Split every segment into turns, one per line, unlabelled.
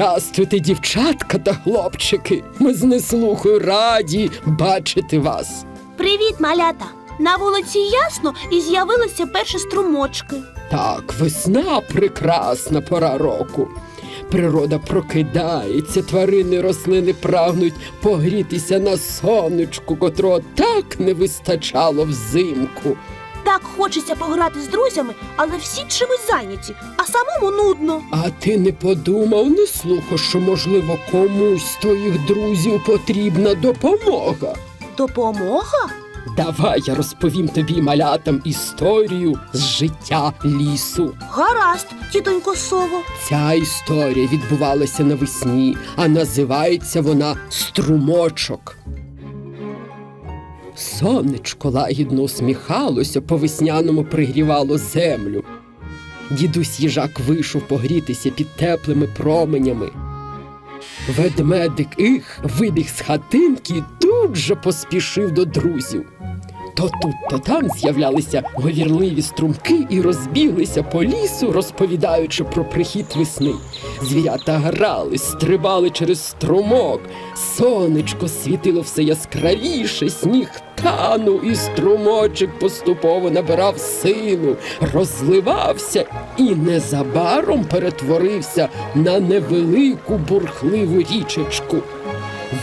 Здрастуйте, дівчатка та хлопчики. Ми з неслухою раді бачити вас.
Привіт, малята! На вулиці ясно і з'явилися перші струмочки.
Так, весна прекрасна пора року. Природа прокидається, тварини, рослини прагнуть погрітися на сонечку, котрого так не вистачало взимку.
Так хочеться пограти з друзями, але всі чимось зайняті, а самому нудно.
А ти не подумав, не слухав, що, можливо, комусь з твоїх друзів потрібна допомога.
Допомога?
Давай я розповім тобі малятам історію з життя лісу.
Гаразд, тітонько сово.
Ця історія відбувалася навесні, а називається вона Струмочок. Сонечко лагідно усміхалося, по весняному пригрівало землю. Дідусь їжак вийшов погрітися під теплими променями. Ведмедик їх вибіг з хатинки і тут же поспішив до друзів. То тут, то там з'являлися говірливі струмки і розбіглися по лісу, розповідаючи про прихід весни. Звірята грали, стрибали через струмок, сонечко світило все яскравіше, сніг танув, і струмочок поступово набирав силу, розливався і незабаром перетворився на невелику бурхливу річечку.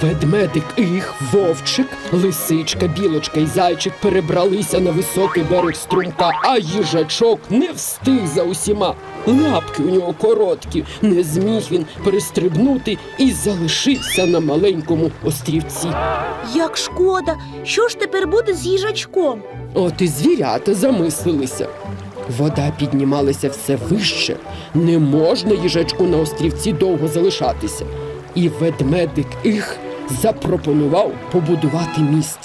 Ведмедик їх, вовчик, лисичка, білочка і зайчик перебралися на високий берег струмка, а їжачок не встиг за усіма. Лапки у нього короткі, не зміг він перестрибнути і залишився на маленькому острівці.
Як шкода, що ж тепер буде з їжачком?
От і звірята замислилися. Вода піднімалася все вище. Не можна їжачку на острівці довго залишатися. І ведмедик їх запропонував побудувати міст.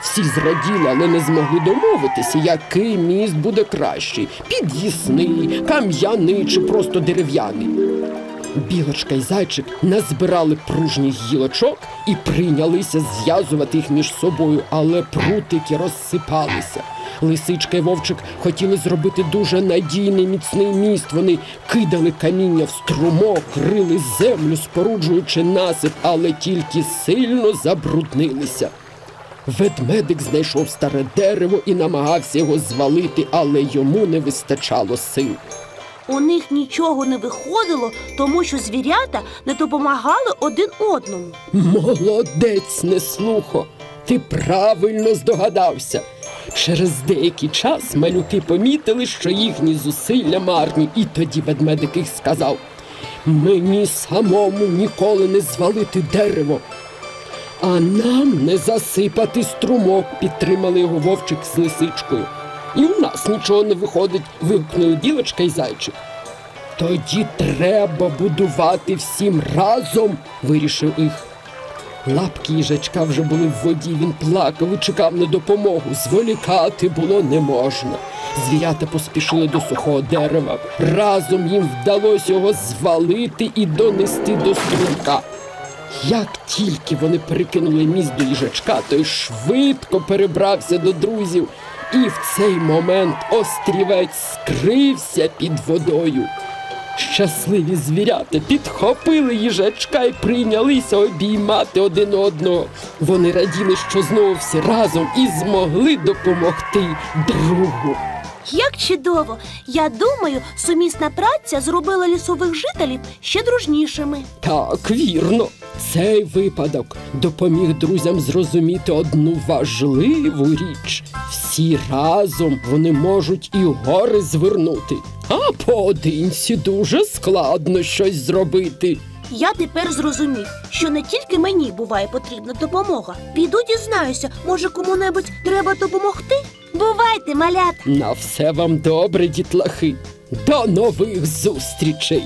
Всі зраділи, але не змогли домовитися, який міст буде кращий: під'їсний, кам'яний чи просто дерев'яний. Білочка і зайчик назбирали пружніх гілочок і прийнялися зв'язувати їх між собою, але прутики розсипалися. Лисичка і вовчик хотіли зробити дуже надійний міцний міст. Вони кидали каміння в струмок, рили землю, споруджуючи насип, але тільки сильно забруднилися. Ведмедик знайшов старе дерево і намагався його звалити, але йому не вистачало сил.
У них нічого не виходило, тому що звірята не допомагали один одному.
Молодець, неслухо. Ти правильно здогадався. Через деякий час малюки помітили, що їхні зусилля марні, і тоді ведмедик їх сказав: Мені самому ніколи не звалити дерево. А нам не засипати струмок, підтримали його вовчик з лисичкою. І у нас нічого не виходить, вигукнули білочка і зайчик. Тоді треба будувати всім разом, вирішив їх. Лапки їжачка вже були в воді, він плакав і чекав на допомогу. Зволікати було не можна. Звірята поспішили до сухого дерева. Разом їм вдалося його звалити і донести до струмка. Як тільки вони перекинули міст до їжачка, той швидко перебрався до друзів, і в цей момент острівець скрився під водою. Щасливі звірята підхопили їжачка і прийнялися обіймати один одного. Вони раділи, що знову всі разом і змогли допомогти другу.
Як чудово! Я думаю, сумісна праця зробила лісових жителів ще дружнішими.
Так, вірно. Цей випадок допоміг друзям зрозуміти одну важливу річ. Всі разом вони можуть і гори звернути, а поодинці дуже складно щось зробити.
Я тепер зрозумів, що не тільки мені буває потрібна допомога. Піду дізнаюся, може кому-небудь треба допомогти? Бувайте, малята!
На все вам добре, дітлахи. До нових зустрічей!